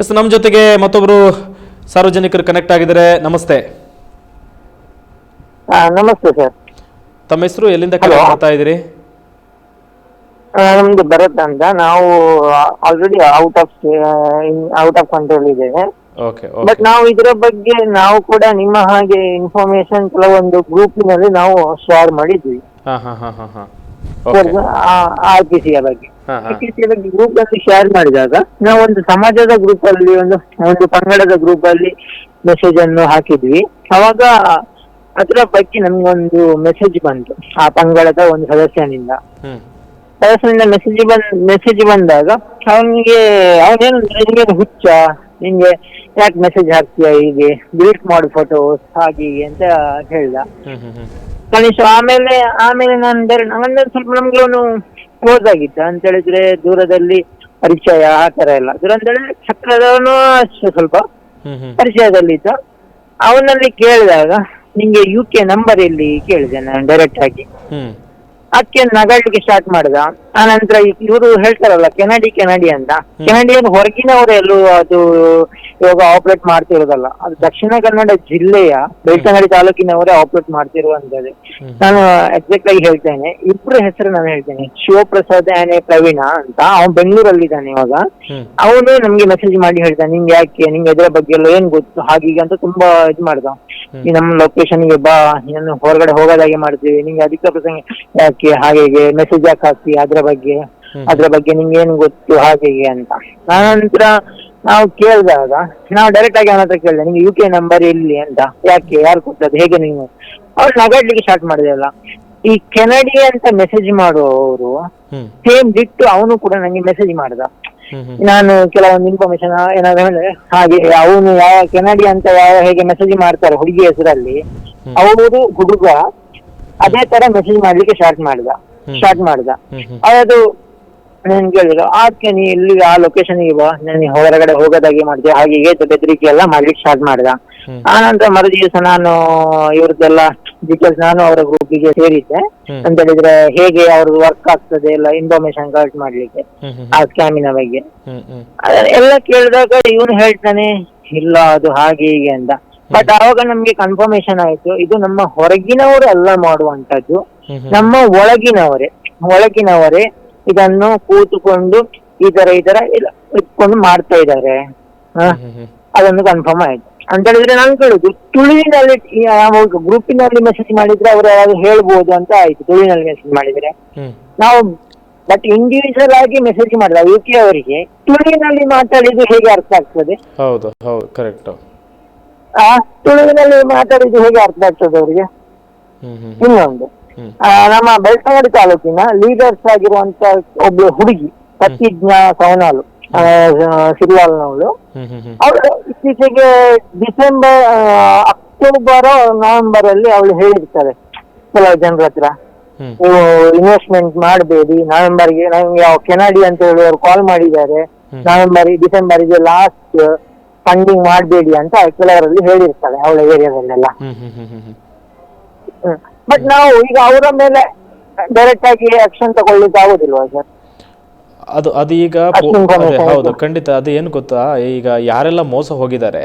S ನಮ್ಮ ಜೊತೆಗೆ ಮತ್ತೊಬ್ಬರು ಸಾರ್ವಜನಿಕರು ಕನೆಕ್ಟ್ ಆಗಿದ್ದಾರೆ. ನಮಸ್ತೆ. ನಮಸ್ತೆ ಸರ್. ತಮ್ಮ ಹೆಸರು ಎಲ್ಲಿಂದ ಕನೆಕ್ಟ್ ಮಾಡ್ತಾ ಇದ್ದೀರಿ? ನಮ್ದು ಭರತ್ ಅಂತ. ನಾವು already out of out of control ಇದ್ದೇವೆ. ಓಕೆ ಬಟ್ ಓಕೆ ನಾವು ಇದರ ಬಗ್ಗೆ ನಾವು ಕೂಡ ನಿಮ್ಮ ಹಾಗೆ ಇನ್ಫಾರ್ಮೇಶನ್ ಕೆಲವೊಂದು ಗ್ರೂಪಿನಲ್ಲಿ ನಾವು ಶೇರ್ ಮಾಡಿದ್ವಿ. ಹಾಂ ಹಾಂ ಹಾಂ ಹಾಂ. ಆರ್ ಪಿ ಸಿಯ ಬಗ್ಗೆ. ಹಾಂ ಆರ್ ಪಿ ಸಿಯ ಬಗ್ಗೆ ಗ್ರೂಪ್ ಅಲ್ಲಿ ಶೇರ್ ಮಾಡಿದಾಗ ನಾವು ಒಂದು ಸಮಾಜದ ಗ್ರೂಪ್ ಅಲ್ಲಿ ಒಂದು ಒಂದು ಪಂಗಡದ ಗ್ರೂಪ್ ಅಲ್ಲಿ ಮೆಸೇಜ್ ಅನ್ನು ಹಾಕಿದ್ವಿ. ಅವಾಗ ಅದರ ಬಗ್ಗೆ ನಮ್ಗೊಂದು ಮೆಸೇಜ್ ಬಂತು ಆ ಪಂಗಡದ ಒಂದು ಸದಸ್ಯನಿಂದ. ಸದಸ್ಯನಿಂದ ಮೆಸೇಜ್ ಬಂದ್ ಮೆಸೇಜ್ ಬಂದಾಗ ಅವನಿಗೆ ಅವನೇನು ನಿಮಗೆ ಹುಚ್ಚ ನಿಂಗೆ ಯಾಕೆ ಮೆಸೇಜ್ ಹಾಕ್ತೀಯ ಹೀಗೆ ಡಿಲೀಟ್ ಮಾಡು ಫೋಟೋಸ್ ಹಾಗೆ ಹೀಗೆ ಅಂತ ಹೇಳ್ದ. ಕನಿಷ್ಠ ಆಮೇಲೆ ಆಮೇಲೆ ನಾನು ಬೇರೆ ಅಂದ್ರೆ ಸ್ವಲ್ಪ ನಮ್ಗೆ ಅವನು ಕ್ಲೋಸ್ ಆಗಿತ್ತು. ಅಂತ ಹೇಳಿದ್ರೆ ದೂರದಲ್ಲಿ ಪರಿಚಯ ಆ ತರ ಎಲ್ಲ. ದೂರ ಅಂತ ಹೇಳಿದ್ರೆ ಹತ್ರದವನು ಅಷ್ಟೇ ಸ್ವಲ್ಪ ಪರಿಚಯದಲ್ಲಿ ಇತ್ತು ಪರಿಚಯದಲ್ಲಿದ್ದ. ಅವನಲ್ಲಿ ಕೇಳಿದಾಗ ನಿಂಗೆ ಯು ಕೆ ನಂಬರ್ ಎಲ್ಲಿ ಕೇಳಿದೆ ನಾನು ಡೈರೆಕ್ಟ್ ಆಗಿ. ಅದಕ್ಕೆ ನಗಾಡ್ಲಿಕ್ಕೆ ಸ್ಟಾರ್ಟ್ ಮಾಡ್ದ. ಆನಂತರ ಇವರು ಹೇಳ್ತಾರಲ್ಲ ಕೆನಡಿ ಕೆನಡಿ ಅಂತ. ಕೆನಡಿಯನ್ ಹೊರಗಿನವರು ಎಲ್ಲೂ ಅದು ಇವಾಗ ಆಪರೇಟ್ ಮಾಡ್ತಿರೋದಲ್ಲ. ಅದು ದಕ್ಷಿಣ ಕನ್ನಡ ಜಿಲ್ಲೆಯ ಬೆಳ್ತಂಗಡಿ ತಾಲೂಕಿನವರೇ ಆಪರೇಟ್ ಮಾಡ್ತಿರುವಂತದ್ದು ನಾನು ಎಕ್ಸಾಕ್ಟ್ ಆಗಿ ಹೇಳ್ತೇನೆ. ಇಬ್ರು ಹೆಸರು ನಾನು ಹೇಳ್ತೇನೆ. ಶಿವಪ್ರಸಾದ್ ಆನೆ ಪ್ರವೀಣ ಅಂತ. ಅವನು ಬೆಂಗಳೂರಲ್ಲಿ ಇದ್ದಾನೆ ಇವಾಗ ಅವನು ನಮ್ಗೆ ಮೆಸೇಜ್ ಮಾಡಿ ಹೇಳ್ತಾನೆ ನಿಂಗೆ ಯಾಕೆ? ನಿಂಗೆ ಎದ್ರ ಬಗ್ಗೆ ಎಲ್ಲ ಏನ್ ಗೊತ್ತು? ಹಾಗೀಗ ಅಂತ ತುಂಬಾ ಇದು ಮಾಡ್ದ. ಈ ನಮ್ಮ ಲೊಕೇಶನ್ಗೆ ಬಾ. ನಾನು ಹೊರಗಡೆ ಹೋಗೋದಾಗೆ ಮಾಡ್ತೀವಿ. ನಿಂಗೆ ಅಧಿಕ ಪ್ರಸಂಗ ಯಾಕೆ? ಹಾಗೆ ಮೆಸೇಜ್ ಯಾಕೆ ಹಾಕ್ತಿ? ಅದ್ರ ಬಗ್ಗೆ ಅದ್ರ ಬಗ್ಗೆ ನಿಮ್ಗೆ ಏನು ಗೊತ್ತು ಹಾಗೆ ಹೀಗೆ ಅಂತ. ನಂತರ ನಾವು ಕೇಳಿದಾಗ ನಾವು ಡೈರೆಕ್ಟ್ ಆಗಿ ಅವನತ್ರ ಕೇಳಿದೆ ನಿಮ್ಗೆ ಯು ಕೆ ನಂಬರ್ ಎಲ್ಲಿ ಅಂತ? ಯಾಕೆ? ಯಾರು ಕೊಟ್ಟದ್ದು? ಹೇಗೆ ನೀವು ಅವ್ರು ನಗಾಡ್ಲಿಕ್ಕೆ ಸ್ಟಾರ್ಟ್ ಮಾಡಿದೆಲ್ಲ. ಈ ಕೆನಡಿ ಅಂತ ಮೆಸೇಜ್ ಮಾಡುವವರು ಸೇಮ್ ಬಿಟ್ಟು ಅವನು ಕೂಡ ನಂಗೆ ಮೆಸೇಜ್ ಮಾಡ್ದ. ನಾನು ಕೆಲವೊಂದು ಇನ್ಫಾರ್ಮೇಶನ್ ಏನಾದ್ರು ಹೇಳಿದ್ರೆ ಹಾಗೆ ಅವನು ಯಾವ ಕೆನಡಿ ಅಂತ ಯಾವ ಹೇಗೆ ಮೆಸೇಜ್ ಮಾಡ್ತಾರೆ ಹುಡುಗಿ ಹೆಸರಲ್ಲಿ ಅವರು ಹುಡುಗ ಅದೇ ತರ ಮೆಸೇಜ್ ಮಾಡ್ಲಿಕ್ಕೆ ಸ್ಟಾರ್ಟ್ ಮಾಡ್ದ. ಸ್ಟಾರ್ಟ್ ಮಾಡ್ದ. ಅದು ನಾನು ಕೇಳಿದ್ರು. ಆಕೆ ನೀ ಇಲ್ಲಿ ಆ ಲೊಕೇಶನ್ಗೆ ಬಾ. ನಾನು ಹೊರಗಡೆ ಹೋಗೋದಾಗಿ ಮಾಡಿದೆ ಹಾಗೆ ಅಂತ ಬೆದರಿಕೆ ಎಲ್ಲ ಮಾಡ್ಲಿಕ್ಕೆ ಸ್ಟಾರ್ಟ್ ಮಾಡ್ದ. ಆನಂತರ ಮರು ದಿವಸ ನಾನು ಇವ್ರದ್ದೆಲ್ಲ ಡೀಟೇಲ್ಸ್ ನಾನು ಅವರ ಗ್ರೂಪಿಗೆ ಸೇರಿದ್ದೆ. ಅಂತ ಹೇಳಿದ್ರೆ ಹೇಗೆ ಅವ್ರದ್ದು ವರ್ಕ್ ಆಗ್ತದೆ ಎಲ್ಲ ಇನ್ಫಾರ್ಮೇಶನ್ ಕಲೆಕ್ಟ್ ಮಾಡ್ಲಿಕ್ಕೆ ಆ ಸ್ಕ್ಯಾಮಿನ ಬಗ್ಗೆ. ಎಲ್ಲ ಕೇಳಿದಾಗ ಇವನು ಹೇಳ್ತಾನೆ ಇಲ್ಲ ಅದು ಹಾಗೆ ಹೀಗೆ ಅಂತ. ಬಟ್ ಆವಾಗ ನಮ್ಗೆ ಕನ್ಫರ್ಮೇಶನ್ ಆಯ್ತು. ಇದು ನಮ್ಮ ಹೊರಗಿನವರು ಎಲ್ಲ ಮಾಡುವಂತದ್ದು. ನಮ್ಮ ಒಳಗಿನವರೇ ಒಳಗಿನವರೇ ಇದನ್ನು ಕೂತುಕೊಂಡು ಈ ತರ ಈ ತರ ಇಟ್ಕೊಂಡು ಮಾಡ್ತಾ ಇದ್ದಾರೆ. ಅದೊಂದು ಕನ್ಫರ್ಮ್ ಆಯ್ತು. ಅಂತ ಹೇಳಿದ್ರೆ ನಾನು ಕೇಳುದು ತುಳುವಿನಲ್ಲಿ ಗ್ರೂಪಿನಲ್ಲಿ ಮೆಸೇಜ್ ಮಾಡಿದ್ರೆ ಅವ್ರು ಯಾರಾದ್ರೂ ಹೇಳ್ಬೋದು ಅಂತ ಆಯ್ತು ತುಳುವಿನಲ್ಲಿ ಮೆಸೇಜ್ ಮಾಡಿದ್ರೆ. ನಾವು ಬಟ್ ಇಂಡಿವಿಜುವಲ್ ಆಗಿ ಮೆಸೇಜ್ ಮಾಡಿದ ಯು ಕೆ ಅವರಿಗೆ. ತುಳುವಿನಲ್ಲಿ ಮಾತಾಡಿದ್ರೆ ಹೇಗೆ ಅರ್ಥ ಆಗ್ತದೆ? ಹೌದು ಹೌದು ಕರೆಕ್ಟ್ ಆ ತುಳುವಿನಲ್ಲಿ ಮಾತಾಡಿದ್ದು ಹೇಗೆ ಅರ್ಥ ಆಗ್ತದೆ ಅವರಿಗೆ? ಇನ್ನೊಂದು. ಆ, ನಮ್ಮ ಬೆಳ್ತಂಗಡಿ ತಾಲೂಕಿನ ಲೀಡರ್ಸ್ ಆಗಿರುವಂತ ಒಬ್ಳು ಹುಡುಗಿ ಪ್ರತಿಜ್ಞಾ ಸವನಾಲು ಆ, ಹ್ಮ್ ಅವಳು ಇತ್ತೀಚೆಗೆ ಡಿಸೆಂಬರ್ ಆ, ಅಕ್ಟೋಬರ್ ನವೆಂಬರ್ ಅಲ್ಲಿ ಅವಳು ಹೇಳಿರ್ತಾರೆ ಕೆಲವು ಜನರ ಹತ್ರ ನೀವು ಇನ್ವೆಸ್ಟ್ಮೆಂಟ್ ಮಾಡಬೇಡಿ ನವೆಂಬರ್ಗೆ ನಮ್ಗೆ ಯಾವ ಕೆನಡಿ ಅಂತ ಹೇಳಿ ಅವ್ರು ಕಾಲ್ ಮಾಡಿದ್ದಾರೆ. ನವೆಂಬರ್ ಡಿಸೆಂಬರ್ಗೆ ಲಾಸ್ಟ್ ಫಂಡಿಂಗ್ ಮಾಡಬೇಡಿ ಅಂತ ಕೆಲವರಲ್ಲಿ ಹೇಳಿರ್ತಾರೆ ಅವಳ ಏರಿಯಾದಲ್ಲೆಲ್ಲ ಬಟ್ ನಾವು ಈಗ ಅವರ ಮೇಲೆ ಡೈರೆಕ್ಟ್ ಆಗಿ ಆಕ್ಷನ್ ತಗೊಳ್ಳಿಕ್ಕೆ ಆಗೋದಿಲ್ವಾ ಸರ್ ಅದು ಅದು ಈಗ ಹೌದು ಖಂಡಿತ ಅದು ಏನು ಗೊತ್ತಾ? ಈಗ ಯಾರೆಲ್ಲ ಮೋಸ ಹೋಗಿದ್ದಾರೆ.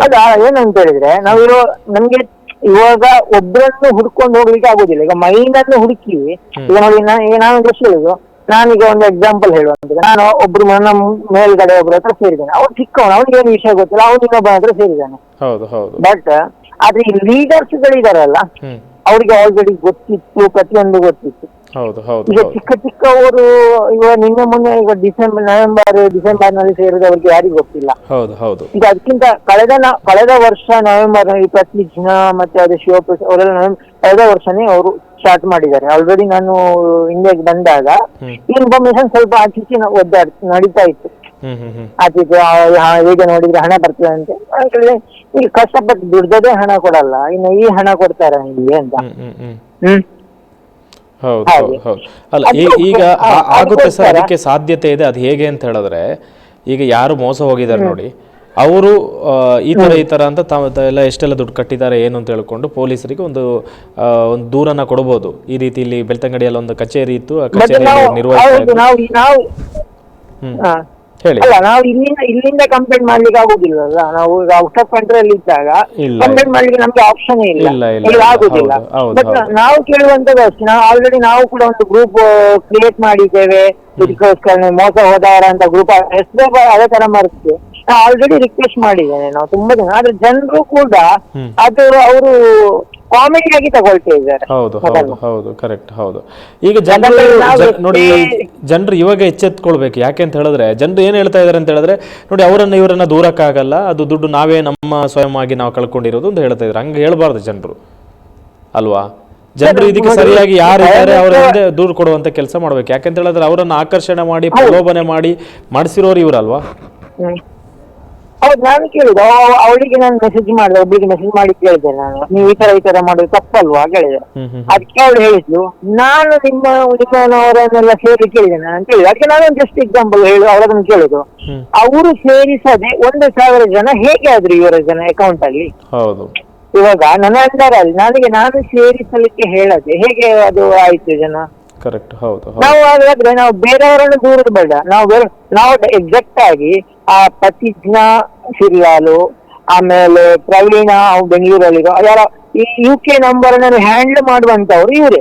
ಅದ ಏನಂತ ಹೇಳಿದ್ರೆ ನಾವಿರೋ ನಮ್ಗೆ ಇವಾಗ ಒಬ್ಬರನ್ನು ಹುಡ್ಕೊಂಡು ಹೋಗ್ಲಿಕ್ಕೆ ಆಗುದಿಲ್ಲ. ಈಗ ಮೈಂಡ್ ಅನ್ನು ಹುಡುಕಿ ಈಗ ನೋಡಿ ನಾ- ನಾನು ಎಷ್ಟು ಹೇಳುದು ನಾನೀಗ ಒಂದು ಎಕ್ಸಾಂಪಲ್ ಹೇಳುವಂತ ನಾನು ಒಬ್ರು ನನ್ನ ಮೇಲ್ಗಡೆ ಒಬ್ರ ಹತ್ರ ಸೇರಿದ್ದೇನೆ. ಅವ್ನು ಚಿಕ್ಕವನು ಅವನಿಗೆ ಏನು ವಿಷಯ ಗೊತ್ತಿಲ್ಲ ಅವನು ಇನ್ನೊಬ್ಬನ ಹತ್ರ ಸೇರಿದ್ದಾನೆ. ಹೌದು ಹೌದು. ಬಟ್ ಆದ್ರೆ ಈ ಲೀಡರ್ಸ್ ಗಳಿದಾರಲ್ಲ ಅವ್ರಿಗೆ ಆಲ್ರೆಡಿ ಗೊತ್ತಿತ್ತು ಪ್ರತಿಯೊಂದು ಗೊತ್ತಿತ್ತು. ಹೌದು ಹೌದು ಈಗ ಚಿಕ್ಕ ಚಿಕ್ಕ ಚಿಕ್ಕವರು ಇವಾಗ ನಿನ್ನೆ ಮೊನ್ನೆ ಈಗ ಡಿಸೆಂಬರ್ ನವೆಂಬರ್ ಡಿಸೆಂಬರ್ನಲ್ಲಿ ಸೇರಿದವರಿಗೆ ಯಾರಿಗೂ ಗೊತ್ತಿಲ್ಲ. ಹೌದು ಹೌದು. ಈಗ ಅದಕ್ಕಿಂತ ಕಳೆದ ನ- ಕಳೆದ ವರ್ಷ ನವೆಂಬರ್ನಲ್ಲಿ ಪ್ರತಿಜ್ಞ ಮತ್ತೆ ಅದೇ ಶಿವಪ್ರಸಾದ್ ಅವರೆಲ್ಲ ನವೆಂ- ಕಳೆದ ವರ್ಷನೇ ಅವರು ಸ್ಟಾರ್ಟ್ ಮಾಡಿದ್ದಾರೆ. ಆಲ್ರೆಡಿ ನಾನು ಇಂಡಿಯಾಗೆ ಬಂದಾಗ ಹ್ಮ್. ಈ ಇನ್ಫಾರ್ಮೇಶನ್ ಸ್ವಲ್ಪ ಆಚೀಚೆ ನ- ಒದ್ದಾಡ್ ನಡೀತಾ ಇತ್ತು. ಹ್ಮ್ ಹ್ಮ್ ಆ, ಆ, ಹೇಗೆ ನೋಡಿದ್ರೆ ಹಣ ಬರ್ತದೆ ಅಂತ. ಈಗ ಕಷ್ಟಪಟ್ಟು ದುಡ್ದದೇ ಹಣ ಕೊಡಲ್ಲ ಇನ್ನು ಈ ಹಣ ಕೊಡ್ತಾರೆ ನಿಮಗೆ ಅಂತ. ಹ್ಮ್ ಹ್ಮ್ ಹ್ಮ್. ಹ್ಮ್. ಹೌದು. ಹೌದು. ಅಲ್ಲ ಈಗ ಆಗುತ್ತೆ ಸರ್ ಅದಕ್ಕೆ ಸಾಧ್ಯತೆ ಇದೆ ಅದು ಹೇಗೆ ಅಂತ ಹೇಳಿದ್ರೆ ಈಗ ಯಾರು ಮೋಸ ಹೋಗಿದ್ದಾರೆ ನೋಡಿ ಅವರು ಈ ತರ ಈ ತರ ಅಂತ ಎಲ್ಲ ಎಷ್ಟೆಲ್ಲ ದುಡ್ಡು ಕಟ್ಟಿದ್ದಾರೆ ಏನು ಅಂತ ಹೇಳ್ಕೊಂಡು ಪೊಲೀಸರಿಗೆ ಒಂದು ಒಂದು ದೂರನ್ನ ಕೊಡ್ಬೋದು. ಈ ರೀತಿ ಇಲ್ಲಿ ಬೆಳ್ತಂಗಡಿಯಲ್ಲಿ ಒಂದು ಕಚೇರಿ ಇತ್ತು ಆ ಕಚೇರಿ ಹ್ಮ್. ನಿರ್ವಹಿಸ್ತಾ ಹೇಳಿ. ಅಲ್ಲ ನಾವು ಇಲ್ಲಿಂದ ಇಲ್ಲಿಂದ ಕಂಪ್ಲೇಂಟ್ ಮಾಡ್ಲಿಕ್ಕೆ ಆಗುದಿಲ್ಲಲ್ಲ. ನಾವು ಈಗ ಔಟ್ ಆಫ್ ಕಂಟ್ರಿ ಅಲ್ಲಿ ಇದ್ದಾಗ ಇಲ್ಲ. ಕಂಪ್ಲೇಂಟ್ ಮಾಡ್ಲಿಕ್ಕೆ ನಮ್ಗೆ ಆಪ್ಷನ್ ಇಲ್ಲ. ಇಲ್ಲ, ಇಲ್ಲ, ಈಗ ಇಲ್ಲ. ಆಗುದಿಲ್ಲ. ಹೌದು, ಹೌದು, ಬಟ್ ಹೌದು. ನಾವು ಕೇಳುವಂತದ್ದು ಅಷ್ಟೇ. ನಾವು ಆಲ್ರೆಡಿ ನಾವು ಕೂಡ ಒಂದು ಗ್ರೂಪ್ ಕ್ರಿಯೇಟ್ ಮಾಡಿದ್ದೇವೆ. ಇದಕ್ಕೋಸ್ಕರ ಮೋಸ ಹೋದವರ ಅಂತ ಗ್ರೂಪ್ ಹೆಸರೇ ಅದೇ ತರ ಮರೆತು. ನಾವು ಆಲ್ರೆಡಿ ರಿಕ್ವೆಸ್ಟ್ ಮಾಡಿದ್ದೇನೆ ನಾವು ತುಂಬಾ ಜನ ಆದ್ರೆ ಜನರು ಕೂಡ ಅದು ಅವರು ಕಾಮಿಡಿ ಆಗಿ ತಗೊಳ್ತಾ ಇದ್ದಾರೆ. ಹೌದು ಹೌದು ಹೌದು ಕರೆಕ್ಟ್ ಹೌದು. ಈಗ ಜನರು ಜ- ನೋಡಿ ಜನರು ಇವಾಗ ಎಚ್ಚೆತ್ಕೊಳ್ಬೇಕು. ಯಾಕೆ ಅಂತ ಹೇಳಿದ್ರೆ ಜನರು ಏನು ಹೇಳ್ತಾ ಇದಾರೆ ಅಂತ ಹೇಳಿದ್ರೆ ನೋಡಿ ಅವರನ್ನ ಇವರನ್ನ ದೂರಕ್ಕಾಗಲ್ಲ. ಅದು ದುಡ್ಡು ನಾವೇ ನಮ್ಮ ಸ್ವಯಂವಾಗಿ ನಾವು ಕಳ್ಕೊಂಡಿರೋದು ಅಂತ ಹೇಳ್ತಾ ಇದ್ದಾರೆ ಹಂಗೆ ಹೇಳ್ಬಾರ್ದು ಜನರು. ಅಲ್ವಾ? ಜನರು ಇದಕ್ಕೆ ಸರಿಯಾಗಿ ಯಾರು ಇದ್ದಾರೆ ಅವರ ಹಿಂದೆ ದೂರ್ ದೂರು ಕೊಡುವಂತ ಕೆಲಸ ಮಾಡ್ಬೇಕು. ಯಾಕಂತ ಹೇಳಿದ್ರೆ ಅವರನ್ನ ಆಕರ್ಷಣೆ ಮಾಡಿ ಪ್ರಲೋಭನೆ ಮಾಡಿ ಮಾಡಿಸಿರೋರು ಇವರಲ್ವಾ? ಹ್ಮ್. ಹೌದು ನಾನು ಕೇಳಿದೆ. ಅವ- ಅವಳಿಗೆ ನಾನು ಮೆಸೇಜ್ ಮಾಡಿದೆ ಒಬ್ಬರಿಗೆ ಮೆಸೇಜ್ ಮಾಡಿ ಕೇಳಿದೆ ನಾನು. ನೀವು ಈ ತರ ಈ ತರ ಮಾಡೋದು ತಪ್ಪಲ್ವಾ ಕೇಳಿದೆ. ಅದಕ್ಕೆ ಅವಳು ಹೇಳಿದ್ಲು ನಾನು ನಿಮ್ಮ ನಿಮ್ಮನವರನ್ನೆಲ್ಲ ಸೇರಿ ಕೇಳಿದ್ದೇನೆ ಅಂತ ಹೇಳಿದೆ. ಅದಕ್ಕೆ ನಾನು ಜಸ್ಟ್ ಎಕ್ಸಾಂಪಲ್ ಹೇಳಿ ಅವರನ್ನು ಕೇಳುದು. ಅವರು ಸೇರಿಸದೆ ಒಂದು ಸಾವಿರ ಜನ ಹೇಗೆ ಆದ್ರು ಇವರ ಜನ ಅಕೌಂಟ್ ಅಲ್ಲಿ? ಹೌದು. ಇವಾಗ ನನ್ನ ಅಂಡರ್ ಅಲ್ಲಿ ನನಗೆ ನಾನು ಸೇರಿಸಲಿಕ್ಕೆ ಹೇಳದೆ ಹೇಗೆ ಅದು ಆಯ್ತು ಜನ? ಕರೆಕ್ಟ್ ಹೌದು ನಾವು ಹಾಗಾದ್ರೆ ನಾವು ಬೇರೆಯವರನ್ನು ದೂರದ ಬೇಡ. ನಾವು ಬೇರೆ ನಾವು ಎಕ್ಸಾಕ್ಟ್ ಆಗಿ ಆ ಪ್ರತಿಜ್ಞಾ ಸಿರಿಯಾಲು ಆಮೇಲೆ ಪ್ರವೀಣ ಬೆಂಗಳೂರಲ್ಲಿ ಬೆಂಗಳೂರಲ್ಲಿರೋ ಯಾರ ಈ ಯು ಕೆ ನಂಬರ್ ಅನ್ನು ಹ್ಯಾಂಡಲ್ ಮಾಡುವಂತವ್ರು ಇವರೇ.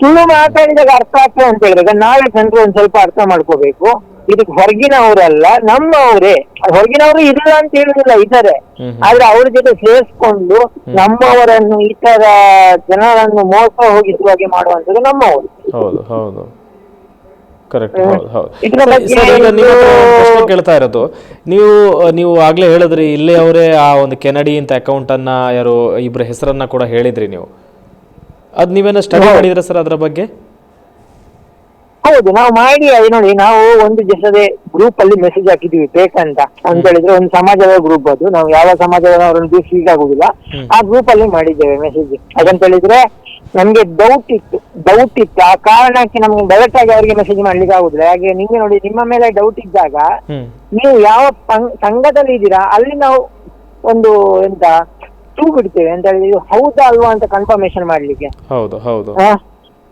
ತುಳು ಮಾತಾಡಿದಾಗ ಅರ್ಥ ಆಗ್ತದೆ ಅಂತ ಹೇಳಿದ್ರೆ ನಾಳೆ ಜನರು ಒಂದ್ ಸ್ವಲ್ಪ ಅರ್ಥ ಮಾಡ್ಕೋಬೇಕು. ಇದಕ್ಕೆ ಹೊರಗಿನವರಲ್ಲ ನಮ್ಮವರೇ. ಹೊರಗಿನವರು ಇಲ್ಲ ಅಂತ ಹೇಳುದಿಲ್ಲ ಇದ್ದಾರೆ. ಆದ್ರೆ ಅವ್ರ ಜೊತೆ ಸೇರಿಸ್ಕೊಂಡು ನಮ್ಮವರನ್ನು ಈ ತರ ಜನರನ್ನು ಮೋಸ ಹೋಗಿಸುವ ಹಾಗೆ ಮಾಡುವಂತದ್ದು ನಮ್ಮವರು. ಹೌದು ಹೌದು. ಕರೆಕ್ಟ್. ಹೌದು ಹೌದು. ಸರಿ, ಈಗ ನಿಮ್ಮ ಪ್ರಶ್ನೆ ಕೇಳ್ತಾ ಇರೋದು. ನೀವು ನೀವು ಆಗ್ಲೇ ಹೇಳಿದ್ರಿ ಇಲ್ಲೇ ಅವರೇ ಆ ಒಂದು ಕೆನಡಿ ಅಂತ ಅಕೌಂಟ್ ಅನ್ನ ಯಾರು ಇಬ್ಬರ ಹೆಸರನ್ನ ಕೂಡ ಹೇಳಿದ್ರಿ ನೀವು. ಅದ್ ನೀವೇನ ಸ್ಟಡಿ. ಮಾಡಿದ್ರ ಸರ್ ಅದ್ರ ಬಗ್ಗೆ? ಹೌದು ನಾವು ಮಾಡಿ ಅದು ನೋಡಿ ನಾವು ಒಂದು ದಿವಸದ ಗ್ರೂಪ್ ಅಲ್ಲಿ ಮೆಸೇಜ್ ಹಾಕಿದೀವಿ ಬೇಕಂತ ಅಂತ. ಹೇಳಿದ್ರೆ ಒಂದು ಸಮಾಜದ ಗ್ರೂಪ್ ಅದು. ನಾವು ಯಾವ ಸಮಾಜದವರನ್ನು ದೂಷಿಗೆ ಆಗುದಿಲ್ಲ. ಹ್ಮ್. ಆ ಗ್ರೂಪ್ ಅಲ್ಲಿ ಮಾಡಿದ್ದೇವೆ ಮೆಸೇಜ್ ಅದಂತ ಹೇಳಿದ್ರೆ ನಮ್ಗೆ ಡೌಟ್ ಇತ್ತು ಡೌಟ್ ಇತ್ತು. ಆ ಕಾರಣಕ್ಕೆ ನಮ್ಗೆ ಡೈರೆಕ್ಟ್ ಆಗಿ ಅವರಿಗೆ ಮೆಸೇಜ್ ಮಾಡ್ಲಿಕ್ಕೆ ಆಗುದಿಲ್ಲ. ಹಾಗೆ ನಿಮ್ಗೆ ನೋಡಿ ನಿಮ್ಮ ಮೇಲೆ ಡೌಟ್ ಇದ್ದಾಗ ನೀವು ಯಾವ ಸಂಘದಲ್ಲಿ ಇದ್ದೀರಾ ಅಲ್ಲಿ ನಾವು ಒಂದು ಎಂತ ಟೂ ಬಿಡ್ತೇವೆ ಅಂತ ಹೇಳಿದ್ರೆ ಹೌದಾ ಅಲ್ವಾ ಅಂತ ಕನ್ಫರ್ಮೇಶನ್ ಮಾಡ್ಲಿಕ್ಕೆ. ಹೌದು ಹೌದು.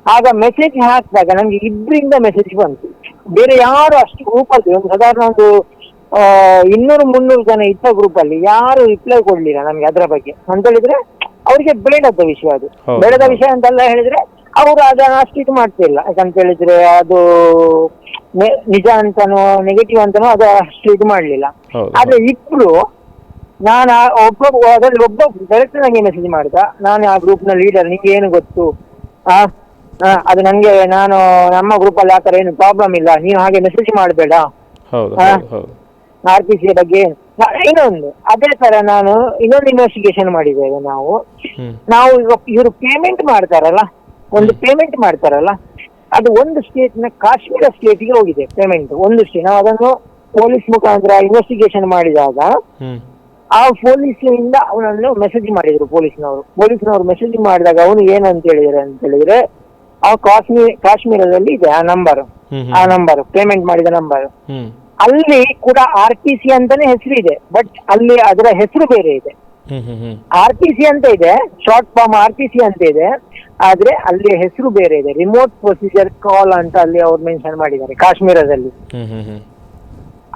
ಆಗ ಮೆಸೇಜ್ ಹಾಕಿದಾಗ ನಮ್ಗೆ ಇಬ್ಬರಿಂದ ಮೆಸೇಜ್ ಬಂತು. ಬೇರೆ ಯಾರು ಅಷ್ಟು ಗ್ರೂಪ್ ಅಲ್ಲಿ ಒಂದು ಸಾಧಾರಣ ಒಂದು ಇನ್ನೂರು ಮುನ್ನೂರು ಜನ ಇದ್ದ ಗ್ರೂಪ್ ಅಲ್ಲಿ ಯಾರು ರಿಪ್ಲೈ ಕೊಡ್ಲಿಲ್ಲ ನಮ್ಗೆ ಅದರ ಬಗ್ಗೆ. ಅಂತ ಹೇಳಿದ್ರೆ ಅವರಿಗೆ ಬೇಡದ ವಿಷಯ ಅದು. ಬೇಡದ ವಿಷಯ ಅಂತೆಲ್ಲ ಹೇಳಿದ್ರೆ ಅವರು ಅದನ್ನ ಅಷ್ಟು ಇದು ಮಾಡ್ತಿಲ್ಲ. ಯಾಕಂತ ಹೇಳಿದ್ರೆ ಅದು ನಿಜ ಅಂತನೋ ನೆಗೆಟಿವ್ ಅಂತನೋ ಅದು ಅಷ್ಟು ಇದು ಮಾಡ್ಲಿಲ್ಲ. ಆದ್ರೆ ಇಬ್ರು ನಾನು ಒಬ್ಬ ಅದ್ರಲ್ಲಿ ಒಬ್ಬ ಡೈರೆಕ್ಟ್ ನಂಗೆ ಮೆಸೇಜ್ ಮಾಡಿದ. ನಾನು ಆ ಗ್ರೂಪ್ನ ಲೀಡರ್ ನಿಂಗೆ ಏನು ಗೊತ್ತು? ಆ ಅದು ನನ್ಗೆ ನಾನು ನಮ್ಮ ಗ್ರೂಪ್ ಅಲ್ಲಿ ಆತರ ಏನು ಪ್ರಾಬ್ಲಮ್ ಇಲ್ಲ. ನೀವು ಹಾಗೆ ಮೆಸೇಜ್ ಮಾಡಬೇಡ. ಹೌದು ಆ? ಹೌದು ಹೌದು. ಆರ್ ಪಿ ಸಿ ಬಗ್ಗೆ ನಾ- ಇನ್ನೊಂದು. ಅದೇ ತರ ನಾನು ಇನ್ನೊಂದು ಇನ್ವೆಸ್ಟಿಗೇಷನ್ ಮಾಡಿದ್ದೇವೆ ನಾವು. ಹ್ಮ್. ನಾವು ಈಗ ಇವರು ಪೇಮೆಂಟ್ ಮಾಡ್ತಾರಲ್ಲ ಒಂದು ಪೇಮೆಂಟ್ ಮಾಡ್ತಾರಲ್ಲ ಅದು ಒಂದು ಸ್ಟೇಟ್ನ ಕಾಶ್ಮೀರ ಸ್ಟೇಟ್ಗೆ ಹೋಗಿದೆ ಪೇಮೆಂಟ್ ಒಂದು ಸ್ಟೇಟ್ ನಾವು ಅದನ್ನು ಪೊಲೀಸ್ ಮುಖಾಂತರ ಇನ್ವೆಸ್ಟಿಗೇಷನ್ ಮಾಡಿದಾಗ ಹ್ಮ್. ಆ ಪೊಲೀಸ್ ಇಂದ ಅವನನ್ನು ಮೆಸೇಜ್ ಮಾಡಿದ್ರು ಪೊಲೀಸ್ನವರು. ಪೊಲೀಸ್ನವರು ಮೆಸೇಜ್ ಮಾಡಿದಾಗ ಅವನು ಏನು ಅಂತ ಹೇಳಿದ್ರೆ ಅಂತ ಹೇಳಿದ್ರೆ ಅವ ಕಾಶ್ಮೀರ ಕಾಶ್ಮೀರದಲ್ಲಿ ಇದೆ ಆ ನಂಬರ್ ಆ ನಂಬರ್ ಪೇಮೆಂಟ್ ಮಾಡಿದ ನಂಬರ್ ಹ್ಮ್. ಅಲ್ಲಿ ಕೂಡ ಆರ್ ಟಿ ಸಿ ಅಂತಾನೆ ಹೆಸರು ಇದೆ ಬಟ್ ಅಲ್ಲಿ ಅದರ ಹೆಸರು ಬೇರೆ ಇದೆ. ಹ್ಮ್ ಹ್ಮ್ ಹ್ಮ್. ಆರ್ ಟಿ ಸಿ ಅಂತ ಇದೆ short form R T C ಅಂತ ಇದೆ ಆದ್ರೆ ಅಲ್ಲಿ ಹೆಸರು ಬೇರೆ ಇದೆ. ರಿಮೋಟ್ ಪ್ರೊಸೀಜರ್ ಕಾಲ್ ಅಂತ ಅಲ್ಲಿ ಅವ್ರು ಮೆನ್ಷನ್ ಮಾಡಿದ್ದಾರೆ ಕಾಶ್ಮೀರದಲ್ಲಿ. ಹ್ಮ್ ಹ್ಮ್ ಹ್ಮ್.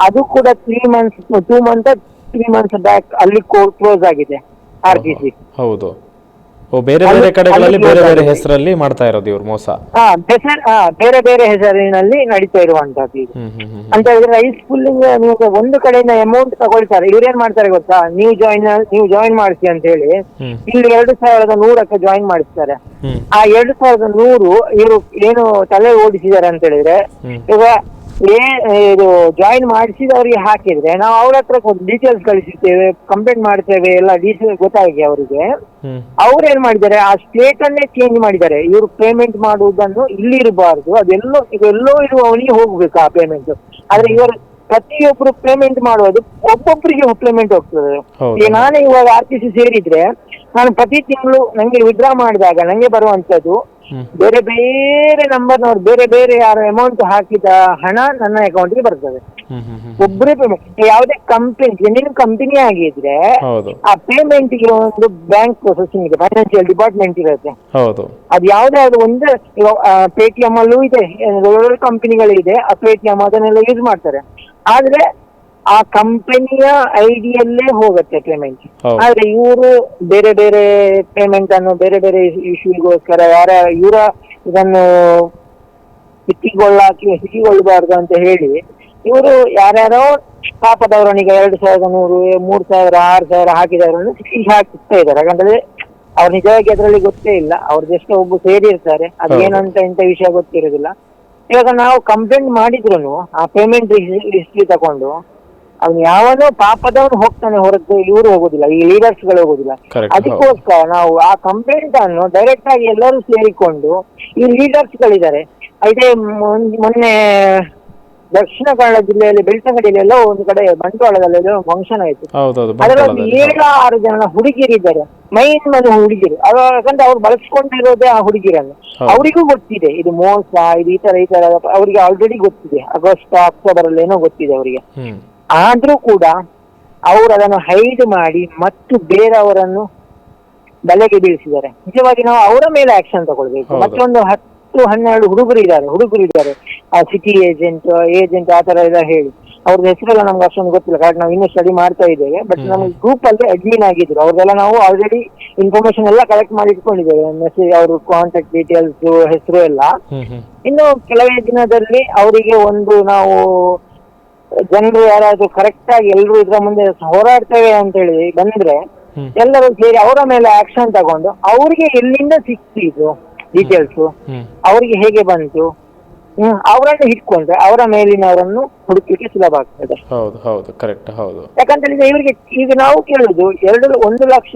ಅದು ಕೂಡ three months two month three months back ಅಲ್ಲಿ ಕ್ಲೋಸ್ ಆಗಿದೆ ಆರ್ ಟಿ ಸಿ ಹೌದು. ಬೇರೆ ಬೇರೆ ಕಡೆಗಳಲ್ಲಿ ಬೇರೆ ಬೇರೆ. ಹೆಸರಲ್ಲಿ ಮಾಡ್ತಾ ಇರೋದು ಇವ್ರು ಮೋಸ. ಹಾ ಹೆಸರು ಹಾ ಬೇರೆ ಬೇರೆ ಹೆಸರಿನಲ್ಲಿ ನಡೀತಾ ಇರುವಂತದ್ದು ಇದು. ಹ್ಮ್ ಹ್ಮ್ ಹ್ಮ್ ಅಂತ ಹೇಳಿದ್ರೆ ರೈಸ್ ಫುಲ್ಲಿಂಗ್ ನೀವು ಒಂದು ಕಡೆಯಿಂದ ಅಮೌಂಟ್ ತಗೊಳ್ತಾರೆ. ಇವ್ರೇನ್ ಮಾಡ್ತಾರೆ ಗೊತ್ತಾ? ನೀವು ಜಾಯಿನ್ ನೀವು ಜಾಯಿನ್ ಮಾಡಿಸಿ ಅಂತ ಹೇಳಿ ಹ್ಮ್. ಇಲ್ಲಿ ಎರಡು ಸಾವಿರದ ನೂರಕ್ಕೆ ಜಾಯಿನ್ ಮಾಡಿಸ್ತಾರೆ. ಹ್ಮ್. ಆ ಎರಡು ಸಾವಿರದ ನೂರು ಇವರು ಏನು ತಲೆ ಓಡಿಸಿದ್ದಾರೆ ಅಂತ ಹೇಳಿದ್ರೆ ಹ್ಮ್. ಈಗ ಏ ಇದು ಜಾಯಿನ್ ಮಾಡಿಸಿದವರಿಗೆ ಹಾಕಿದ್ರೆ ನಾವು ಅವ್ರ ಹತ್ರ ಡೀಟೇಲ್ಸ್ ಕಳಿಸಿರ್ತೇವೆ ಕಂಪ್ಲೇಂಟ್ ಮಾಡ್ತೇವೆ ಎಲ್ಲ ಡೀಟೇಲ್ಸ್ ಗೊತ್ತಾಗಿ ಅವರಿಗೆ. ಅವ್ರು ಏನ್ ಮಾಡಿದ್ದಾರೆ? ಆ ಸ್ಟೇಟ್ ಅನ್ನೇ ಚೇಂಜ್ ಮಾಡಿದ್ದಾರೆ. ಇವ್ರು ಪೇಮೆಂಟ್ ಮಾಡುವುದನ್ನು ಇಲ್ಲಿ ಇರಬಾರ್ದು ಅದೆಲ್ಲೋ ಎಲ್ಲೋ ಇರುವವನಿಗೆ ಹೋಗ್ಬೇಕು ಆ ಪೇಮೆಂಟ್ ಆದ್ರೆ ಇವರು ಪ್ರತಿಯೊಬ್ರು ಪೇಮೆಂಟ್ ಮಾಡುವುದು ಒಬ್ಬೊಬ್ಬರಿಗೆ ಪೇಮೆಂಟ್ ಹೋಗ್ತದೆ. ಈಗ ನಾನೇ ಇವಾಗ ಆರ್ ಟಿ ಸಿ ಸೇರಿದ್ರೆ ನಾನು ಪ್ರತಿ ತಿಂಗಳು ನಂಗೆ ವಿಡ್ರಾ ಮಾಡಿದಾಗ ನಂಗೆ ಬರುವಂತದ್ದು ಹ್ಮ್ ಬೇರೆ ನಂಬರ್ ನವರು ಬೇರೆ ಬೇರೆ ಯಾರು ಅಮೌಂಟ್ ಹಾಕಿದ ಹಣ ನನ್ನ ಅಕೌಂಟ್ಗೆ ಬರ್ತದೆ. ಹ್ಮ್ ಹ್ಮ್ ಹ್ಮ್. ಒಬ್ಬರೇ ಪೇಮೆಂಟ್ ಯಾವುದೇ ಕಂಪನಿ ನಿಮ್ ಕಂಪನಿ ಆಗಿದ್ರೆ ಆ ಪೇಮೆಂಟ್ಗೆ ಒಂದು ಬ್ಯಾಂಕ್ ಪ್ರೊಸೆಸಿಂಗ್ ಇದೆ ಫೈನಾನ್ಷಿಯಲ್ ಡಿಪಾರ್ಟ್ಮೆಂಟ್ ಇರುತ್ತೆ. ಅದು ಯಾವುದೇ ಅದು ಒಂದು ಪೇಟಿಎಂ ಅಲ್ಲೂ ಇದೆ ಕಂಪನಿಗಳಿದೆ ಆ ಪೇಟಿಎಂ ಅದನ್ನೆಲ್ಲ ಯೂಸ್ ಮಾಡ್ತಾರೆ. ಆದ್ರೆ ಆ ಕಂಪನಿಯ ಐಡಿಯಲ್ಲೇ ಹೋಗುತ್ತೆ ಪೇಮೆಂಟ್ ಹೌದು. ಆದ್ರೆ ಇವರು ಬೇರೆ ಬೇರೆ ಪೇಮೆಂಟ್ ಅನ್ನು ಬೇರೆ ಬೇರೆ ಇಶ್ಯೂಗೋಸ್ಕರ ಯಾರ ಇವರ ಇದನ್ನು ಸಿಕ್ಕಿಗೊಳ್ಳಾಕಿ ಸಿಕ್ಕಿಗೊಳ್ಳಬಾರ್ದು ಅಂತ ಹೇಳಿ ಇವರು ಯಾರ್ಯಾರೋ ಪಾಪದವರನಿಗೆ ಎರಡು ಸಾವಿರದ ನೂರು ಮೂರ್ ಸಾವಿರ ಆರು ಸಾವಿರ ಹಾಕಿದವರನ್ನು ಸಿಕ್ಕಿ ಹಾಕಿಸ್ತಾ ಇದ್ದಾರೆ. ಯಾಕಂದ್ರೆ ಅವ್ರು ನಿಜವಾಗಿ ಅದರಲ್ಲಿ ಗೊತ್ತೇ ಇಲ್ಲ. ಅವ್ರು ಜಸ್ಟ್ ಒಬ್ಬ ಸೇರಿರ್ತಾರೆ ಅದೇನಂತ ಇಂಥ ವಿಷಯ ಗೊತ್ತಿರೋದಿಲ್ಲ. ಇವಾಗ ನಾವು ಕಂಪ್ಲೇಂಟ್ ಮಾಡಿದ್ರು ಆ ಪೇಮೆಂಟ್ ಹಿಸ್ಟ್ರಿ ತಕೊಂಡು ಅವ್ನು ಯಾವನೋ ಪಾಪದವನು ಹೋಗ್ತಾನೆ ಹೊರತು ಇವರು ಹೋಗೋದಿಲ್ಲ ಈ ಲೀಡರ್ಸ್ಗಳು ಹೋಗೋದಿಲ್ಲ. ಅದಕ್ಕೋಸ್ಕರ ನಾವು ಆ ಕಂಪ್ಲೇಂಟ್ ಅನ್ನು ಡೈರೆಕ್ಟ್ ಆಗಿ ಎಲ್ಲರೂ ಸೇರಿಕೊಂಡು ಈ ಲೀಡರ್ಸ್ ಗಳಿದ್ದಾರೆ. ಅದೇ ಮೊನ್- ಮೊನ್ನೆ ದಕ್ಷಿಣ ಕನ್ನಡ ಜಿಲ್ಲೆಯಲ್ಲಿ ಬೆಳ್ತಂಗಡಿಯಲ್ಲಿ ಎಲ್ಲೋ ಒಂದು ಕಡೆ ಬಂಟ್ವಾಳದಲ್ಲಿ ಫಂಕ್ಷನ್ ಆಯ್ತು. ಅದರಲ್ಲಿ. ಏಳು ಆರು ಜನ ಹುಡುಗಿರಿದ್ದಾರೆ. ಮೈನ್ ಮನೆ ಹುಡುಗಿರು. ಅದು ಯಾಕಂದ್ರೆ ಅವ್ರು ಬಳಸ್ಕೊಂಡಿರೋದೇ ಆ ಹುಡುಗಿರನ್ನು. ಅವರಿಗೂ ಗೊತ್ತಿದೆ ಇದು ಮೋಸ ಇದು ಈ ತರ ಈ ತರ ಅವರಿಗೆ ಆಲ್ರೆಡಿ ಗೊತ್ತಿದೆ. ಆಗಸ್ಟ್ ಅಕ್ಟೋಬರ್ ಅಲ್ಲಿ ಏನೋ ಗೊತ್ತಿದೆ ಅವರಿಗೆ. ಆದ್ರೂ ಕೂಡ ಅವರು ಅದನ್ನು ಹೈಡ್ ಮಾಡಿ ಮತ್ತು ಬೇರೆಯವರನ್ನು ಬಲೆಗೆ ಬೀಳಿಸಿದ್ದಾರೆ. ನಿಜವಾಗಿ ನಾವು ಅವರ ಮೇಲೆ ಆಕ್ಷನ್ ತಗೊಳ್ಬೇಕು. ಮತ್ತೊಂದು ಹತ್ತು ಹನ್ನೆರಡು ಹುಡುಗರು ಇದ್ದಾರೆ ಹುಡುಗರು ಇದ್ದಾರೆ. ಆ ಸಿಟಿ ಏಜೆಂಟ್ ಏಜೆಂಟ್ ಆ ತರ ಎಲ್ಲ ಹೇಳಿ. ಅವ್ರದ್ದು ಹೆಸರೆಲ್ಲ ನಮ್ಗೆ ಅಷ್ಟೊಂದು ಗೊತ್ತಿಲ್ಲ. ಕಾರಣ ನಾವು ಇನ್ನೂ ಸ್ಟಡಿ ಮಾಡ್ತಾ ಇದ್ದೇವೆ. ಬಟ್ ನಮ್ಗೆ ಗ್ರೂಪ್ ಅಲ್ಲಿ ಅಡ್ಮಿನ್ ಆಗಿದ್ರು. ಅವ್ರದೆಲ್ಲ ನಾವು ಆಲ್ರೆಡಿ ಇನ್ಫಾರ್ಮೇಶನ್ ಎಲ್ಲ ಕಲೆಕ್ಟ್ ಮಾಡಿ ಇಟ್ಕೊಂಡಿದ್ದೇವೆ. ಮೆಸೇಜ್ ಅವ್ರ ಕಾಂಟ್ಯಾಕ್ಟ್ ಡೀಟೇಲ್ಸ್ ಹೆಸರು ಎಲ್ಲ. ಇನ್ನು ಕೆಲವೇ ದಿನದಲ್ಲಿ ಅವರಿಗೆ ಒಂದು ನಾವು ಜನರು ಯಾರಾದ್ರೂ ಕರೆಕ್ಟ್ ಆಗಿ ಎಲ್ಲರೂ ಇದ್ರ ಮುಂದೆ ಹೋರಾಡ್ತೇವೆ ಅಂತ ಹೇಳಿ ಬಂದ್ರೆ. ಎಲ್ಲರೂ ಸೇರಿ ಅವರ ಮೇಲೆ ಆಕ್ಷನ್ ತಗೊಂಡು ಅವರಿಗೆ ಎಲ್ಲಿಂದ ಸಿಕ್ತಿದ್ರು ಡೀಟೇಲ್ಸ್ ಅವ್ರಿಗೆ ಅವರಿಗೆ ಹೇಗೆ ಬಂತು? ಹ್ಮ್ ಅವರನ್ನು ಇಟ್ಕೊಂಡ್ರೆ ಅವರ ಮೇಲಿನವರನ್ನು ಹುಡುಕಲಿಕ್ಕೆ ಸುಲಭ ಆಗ್ತದೆ. ಹೌದು ಹೌದು ಕರೆಕ್ಟ್ ಹೌದು. ಯಾಕಂತ ಹೇಳಿದ್ರೆ ಇವರಿಗೆ ಈಗ ನಾವು ಕೇಳುದು ಎರಡು ಒಂದು ಲಕ್ಷ